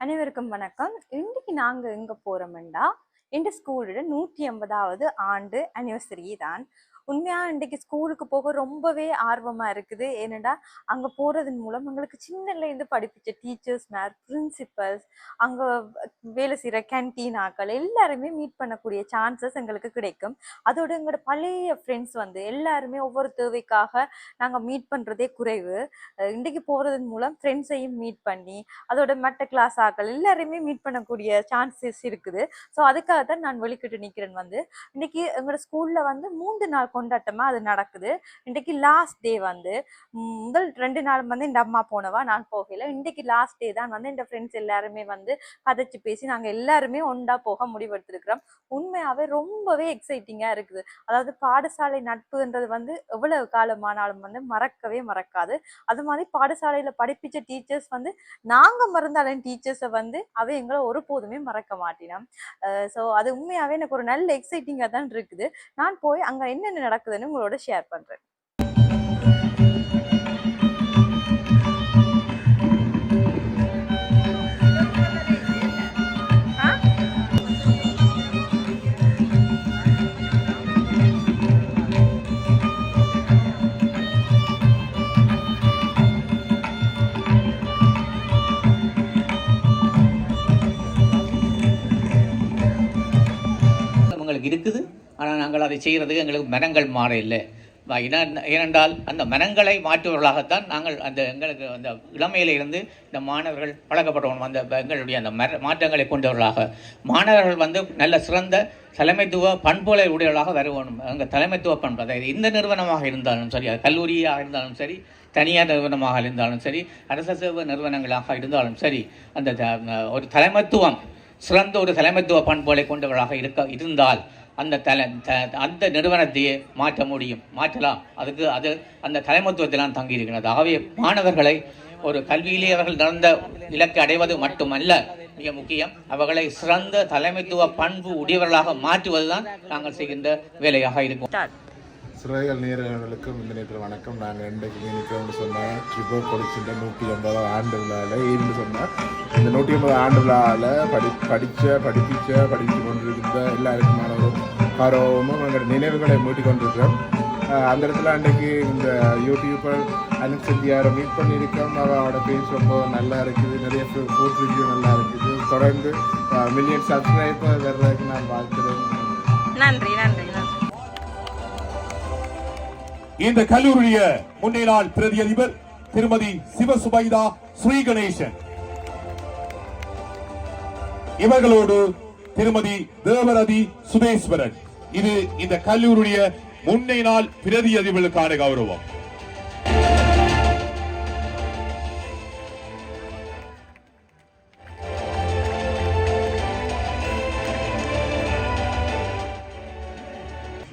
அனைவருக்கும் வணக்கம். இன்றைக்கு நாங்கள் எங்கே போகிறோம்டா இந்த ஸ்கூலோட நூற்றி ஐம்பதாவது ஆண்டு அனிவர்சரி தான். உண்மையா இன்றைக்கு ஸ்கூலுக்கு போக ரொம்பவே ஆர்வமா இருக்குது. ஏனெண்டா அங்க போறதன் மூலம் எங்களுக்கு சின்னலேருந்து படிப்பிச்ச டீச்சர்ஸ் மேர் பிரின்சிபல்ஸ் அங்க வேலை செய்யற கேன்டீன் ஆக்கள் எல்லாருமே மீட் பண்ணக்கூடிய சான்சஸ் எங்களுக்கு கிடைக்கும். அதோட எங்களோட பழைய ஃப்ரெண்ட்ஸ் வந்து எல்லாருமே ஒவ்வொரு தேவைக்காக நாங்க மீட் பண்றதே குறைவு. இன்றைக்கு போறதன் மூலம் ஃப்ரெண்ட்ஸையும் மீட் பண்ணி அதோட மற்ற கிளாஸ் ஆக்கள் எல்லாருமே மீட் பண்ணக்கூடிய சான்சஸ் இருக்குது. ஸோ அதுக்காக தான் நான் வெளிக்கிட்டு நிற்கிறேன் வந்து. இன்னைக்கு எங்களோட ஸ்கூல்ல வந்து மூன்று நாள் கொண்டாட்டமா அது நடக்குது. இன்றைக்கு லாஸ்ட் டே வந்து முதல் ரெண்டு நாள் வந்து இந்த அம்மா போனவா? நான் போகல. இன்றைக்கு லாஸ்ட் டே தான் வந்து இந்த ஃப்ரெண்ட்ஸ் எல்லாருமே வந்து கதைச்சு பேசி நாங்கள் எல்லாருமே ஒண்டா போக முடிவெடுத்திருக்கிறோம். உண்மையாகவே ரொம்பவே எக்ஸைட்டிங்காக இருக்குது. அதாவது பாடசாலை நட்புன்றது வந்து எவ்வளவு காலமானாலும் வந்து மறக்கவே மறக்காது. அது மாதிரி பாடசாலையில் படிப்பிச்ச டீச்சர்ஸ் வந்து நாங்கள் மறந்தாலும் டீச்சர்ஸை வந்து அவை எங்களை ஒருபோதுமே மறக்க மாட்டினோம். ஸோ அது உண்மையாகவே எனக்கு ஒரு நல்ல எக்ஸைட்டிங்காக தான் இருக்குது. நான் போய் அங்கே என்னென்ன நடக்குதுன்னு உங்களோட ஷேர் பண்றேன். நாங்கள் அதை செய்கிறதுக்கு எங்களுக்கு மனங்கள் மாற இல்லை. ஏனென்றால் அந்த மனங்களை மாற்றுவர்களாகத்தான் நாங்கள் அந்த எங்களுக்கு அந்த இளமையிலிருந்து இந்த மாணவர்கள் பழக்கப்பட்டவன் அந்த எங்களுடைய அந்த மர மாற்றங்களை கொண்டவர்களாக. மாணவர்கள் வந்து நல்ல சிறந்த தலைமைத்துவ பண்புகளை உடையவர்களாக வர வேணும் தலைமைத்துவ பண்பு அதாவது இந்த நிறுவனமாக இருந்தாலும் சரி அது கல்லூரியாக இருந்தாலும் சரி தனியார் நிறுவனமாக இருந்தாலும் சரி அரச சேவை நிறுவனங்களாக இருந்தாலும் சரி அந்த த- ஒரு தலைமைத்துவம் சிறந்த ஒரு தலைமைத்துவ பண்புகளை கொண்டவர்களாக இருக்க இருந்தால் அந்த தலை த- அந்த நிறுவனத்தையே மாற்ற முடியும். மாற்றலாம் அதுக்கு அது அந்த தலைமத்துவத்திலாம் தங்கியிருக்கிறது. ஆகவே மாணவர்களை ஒரு கல்வியிலே அவர்கள் நடந்த இலக்கை அடைவது மட்டுமல்ல மிக முக்கியம். அவர்களை சிறந்த தலைமைத்துவ பண்பு உடையவர்களாக மாற்றுவதுதான் நாங்கள் செய்கின்ற வேலையாக இருக்கும். சிறைகள் நேர்களுக்கும் இந்த நேரத்தில் வணக்கம். நாங்கள் இன்றைக்கு நினைக்கிறோம்னு சொன்னால் ட்ரிபோ படிச்சுட்ட நூற்றி ஐம்பதாவது ஆண்டு விழாவில் ஏன்னு சொன்னால் இந்த நூற்றி ஐம்பது ஆண்டு விழாவில் படி படித்த படிப்பிச்ச படித்து கொண்டிருந்த எல்லாருக்குமான ஒரு கௌரவமும் எங்களோட நினைவுகளை மூட்டி கொண்டிருக்கிறோம். அந்த இடத்துல அன்றைக்கு இந்த யூடியூபர் அனில் செட்டியாரை மீட் பண்ணியிருக்கோம். அவரோட பேஜ் ரொம்ப நல்லா இருக்குது. நிறைய ஃபுட் ரிவ்யூ நல்லா இருக்குது. தொடர்ந்து மில்லியன் சப்ஸ்கிரைபர் வர்றதுக்கு நான் வாழ்த்துறேன். நன்றி நன்றி. இந்த கல்லூரிய முன்னிலால் பிரதி அதிபர் திருமதி சிவசுபைதா ஸ்ரீ கணேசன் இவர்களோடு திருமதி தேவரதி சுதேஸ்வரன் இது இந்த கல்லூரிய முன்னை நாள் பிரதி அதிபர்களுக்கான கௌரவம்.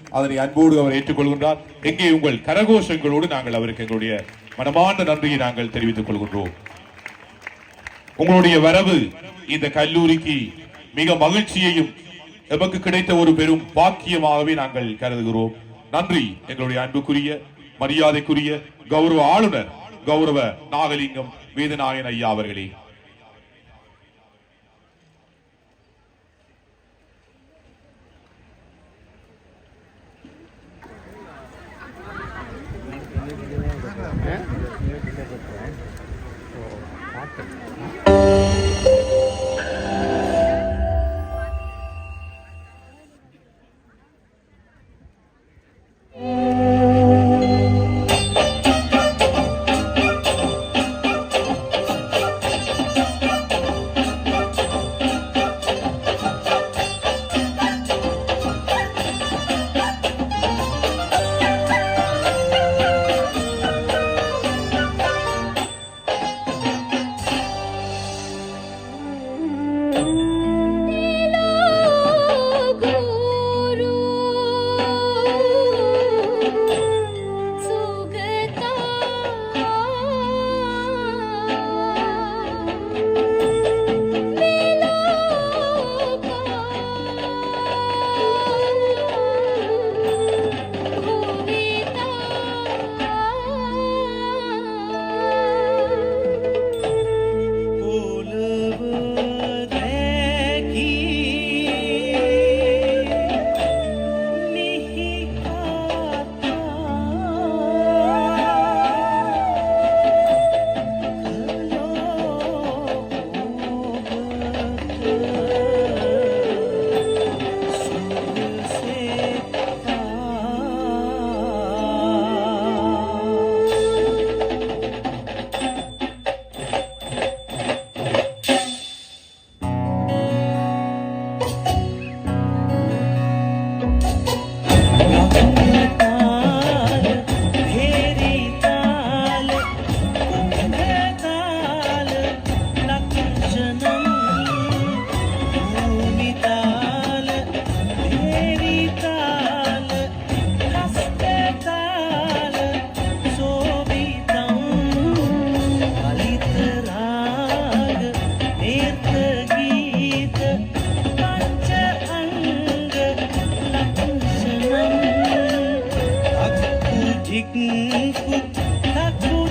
அதனை அன்போடு அவர் ஏற்றுக்கொள்கின்றார். எங்கே உங்கள் கரகோஷங்களோடு நாங்கள் அவருக்கு எங்களுடைய மனமார்ந்த நன்றியை நாங்கள் தெரிவித்துக் கொள்கின்றோம். உங்களுடைய வரவு இந்த கல்லூரிக்கு மிக மகிழ்ச்சியையும் எமக்கு கிடைத்த ஒரு பெரும் பாக்கியமாகவே நாங்கள் கருதுகிறோம். நன்றி எங்களுடைய அன்புக்குரிய மரியாதைக்குரிய கௌரவ ஆளுநர் கௌரவ நாகலிங்கம் வேதநாயன் ஐயா அவர்களே. பார்த்து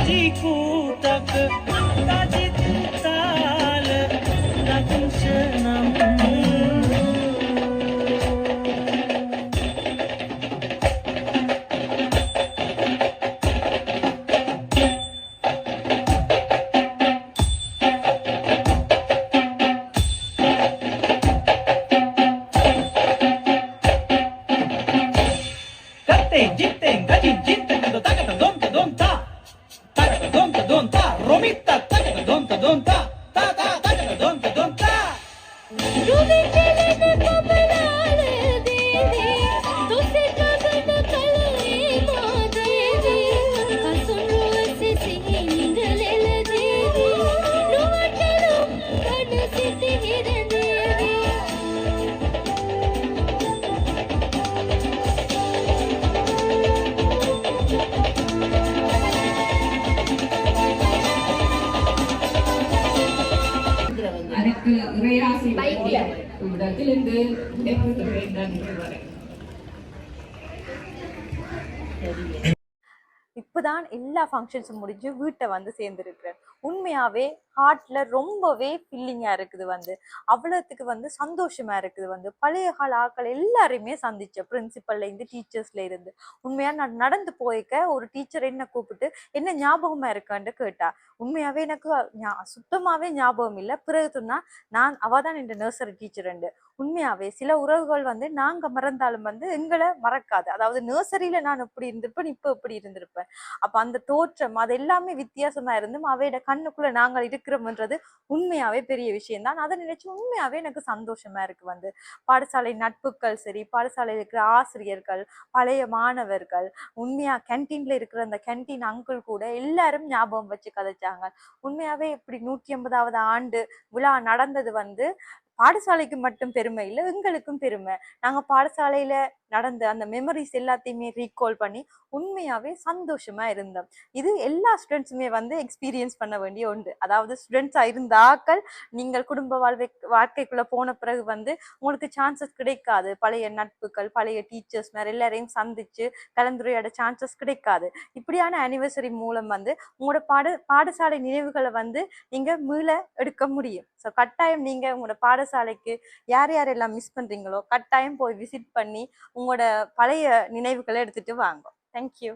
कुजिकूटक ताल রমিত্বা இறையாசி நன்றி வரை இப்போதான் எல்லா ஃபங்க்ஷன்ஸும் முடிஞ்சு வீட்டை வந்து சேர்ந்துருக்கிறேன். உண்மையாகவே ஹார்ட்டில் ரொம்பவே ஃபில்லிங்கா இருக்குது வந்து. அவ்வளோத்துக்கு வந்து சந்தோஷமாக இருக்குது வந்து. பழைய கால ஆட்கள் எல்லாரையுமே சந்தித்தேன் பிரின்சிபல்லேருந்து இருந்து உண்மையாக நான் நடந்து போய்க்க ஒரு டீச்சர் என்ன கூப்பிட்டு என்ன ஞாபகமாக இருக்கான்னு கேட்டா உண்மையாகவே எனக்கு சுத்தமாகவே ஞாபகம் இல்லை. பிறகு சொன்னால் நான் அவள் தான் என் நர்சரி டீச்சர் உண்மையாவே சில உறவுகள் வந்து நாங்க மறந்தாலும் வந்து எங்களை மறக்காது. அதாவது நர்சரியில நான் இப்படி இருந்திருப்பேன் இப்ப இப்படி இருந்திருப்பேன். அப்ப அந்த தோற்றம் அது எல்லாமே வித்தியாசமா இருந்தும் அவையோட கண்ணுக்குள்ள நாங்கள் இருக்கிறோம்ன்றது உண்மையாவே பெரிய விஷயம் தான் அதை நினைச்சு உண்மையாவே எனக்கு சந்தோஷமா இருக்கு வந்து. பாடசாலை நட்புகள் சரி பாடசாலையில் இருக்கிற ஆசிரியர்கள் பழைய மாணவர்கள் உண்மையா கேன்டீன்ல இருக்கிற அந்த கேன்டீன் அங்கிள் கூட எல்லாரும் ஞாபகம் வச்சு கதைச்சாங்க. உண்மையாவே இப்படி நூற்றி ஐம்பதாவது ஆண்டு விழா நடந்தது வந்து பாடசாலைக்கு மட்டும் பெருமை இல்லை எங்களுக்கும் பெருமை. நாங்கள் பாடசாலையில நடந்த அந்த மெமரிஸ் எல்லாத்தையுமே ரீகால் பண்ணி உண்மையாவே சந்தோஷமா இருந்தோம். இது எல்லா ஸ்டூடெண்ட்ஸுமே வந்து எக்ஸ்பீரியன்ஸ் பண்ண வேண்டிய ஒன்று. அதாவது ஸ்டூடெண்ட்ஸாக இருந்தாக்கள் நீங்கள் குடும்ப வாழ்வை வாழ்க்கைக்குள்ள போன பிறகு வந்து உங்களுக்கு சான்சஸ் கிடைக்காது. பழைய நட்புகள் பழைய டீச்சர்ஸ் மாதிரி எல்லாரையும் சந்திச்சு கலந்துரையாட சான்சஸ் கிடைக்காது. இப்படியான அனிவர்சரி மூலம் வந்து உங்களோட பாட பாடசாலை நினைவுகளை வந்து நீங்க மீள எடுக்க முடியும். ஸோ கட்டாயம் நீங்க உங்களோட பாடசாலைக்கு யார் யாரெல்லாம் மிஸ் பண்றீங்களோ கட்டாயம் போய் விசிட் பண்ணி உங்களோட பழைய நினைவுகளை எடுத்துட்டு வாங்க. தேங்க்யூ